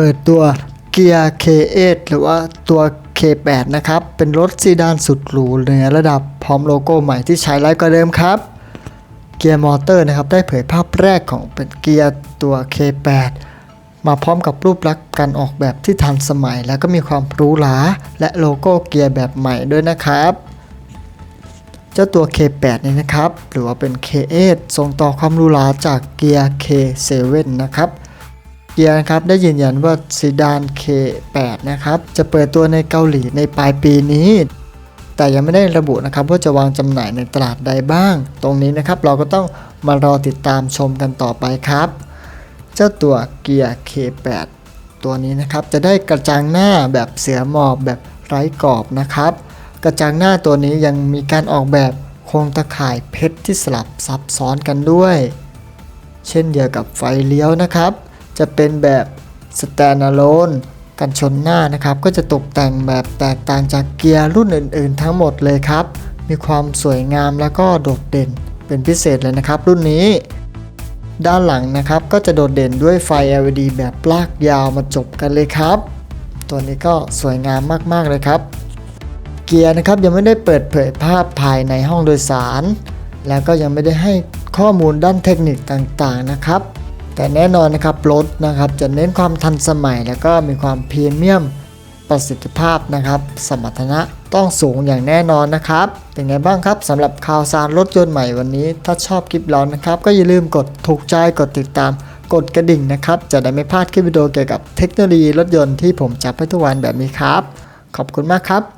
เปิดตัวเกียร์ K8 หรือว่าตัว K8 นะครับ เป็นรถซีดานสุดหรูเหนือระดับพร้อมโลโก้ใหม่ที่ใช้ไลท์กว่าเดิมครับ เกียร์มอเตอร์นะครับ ได้เผยภาพแรกของเป็นเกียร์ตัว K8 มาพร้อมกับรูปลักษณ์การออกแบบที่ทันสมัย แล้วก็มีความหรูหราและโลโก้เกียร์แบบใหม่ด้วยนะครับเจ้าตัว K8 นี่นะครับ หรือว่าเป็น K8 ส่งต่อความหรูหราจากเกียร์ K7 นะครับ เกียร์นะครับได้ยืนยันว่าซีดาน K8 นะครับจะเปิดตัวในเกาหลีในปลายปีนี้ แต่ยังไม่ได้ระบุนะครับว่าจะวางจำหน่ายในตลาดใดบ้าง ตรงนี้นะครับเราก็ต้องมารอติดตามชมกันต่อไปครับ เจ้าตัวเกียร์ K8 ตัวนี้นะครับจะได้กระจังหน้าแบบเสือหมอบแบบไร้กรอบนะครับ กระจังหน้าตัวนี้ยังมีการออกแบบโครงตะข่ายเพชรที่สลับซับซ้อนกันด้วย เช่นเดียวกับไฟเลี้ยวนะครับ จะเป็นแบบ standalone กันชนหน้านะครับ ก็จะตกแต่งแบบแตกต่างจากเกียร์รุ่นอื่นๆ ทั้งหมดเลยครับ มีความสวยงามแล้วก็โดดเด่นเป็นพิเศษเลยนะครับ รุ่นนี้ ด้านหลังนะครับก็จะโดดเด่นด้วยไฟ LED แบบลากยาวมาจบกันเลยครับ ตัวนี้ก็สวยงามมากๆเลยครับเกียร์นะครับยังไม่ได้เปิดเผยภาพภายในห้องโดยสาร แล้วก็ยังไม่ได้ให้ข้อมูลด้านเทคนิคต่างๆนะครับ แต่แน่นอนนะครับรถนะครับจะเน้นความทันสมัย แล้วก็มีความพรีเมียมประสิทธิภาพนะครับ สมรรถนะต้องสูงอย่างแน่นอนนะครับ เป็นไงบ้างครับสำหรับข่าวสารรถยนต์ใหม่วันนี้ ถ้าชอบคลิปเรานะครับ ก็อย่าลืมกดถูกใจกดติดตาม กดกระดิ่งนะครับ จะได้ไม่พลาดคลิปวิดีโอเกี่ยวกับเทคโนโลยีรถยนต์ที่ผมจับให้ทุกวันแบบนี้ครับ ขอบคุณมากครับ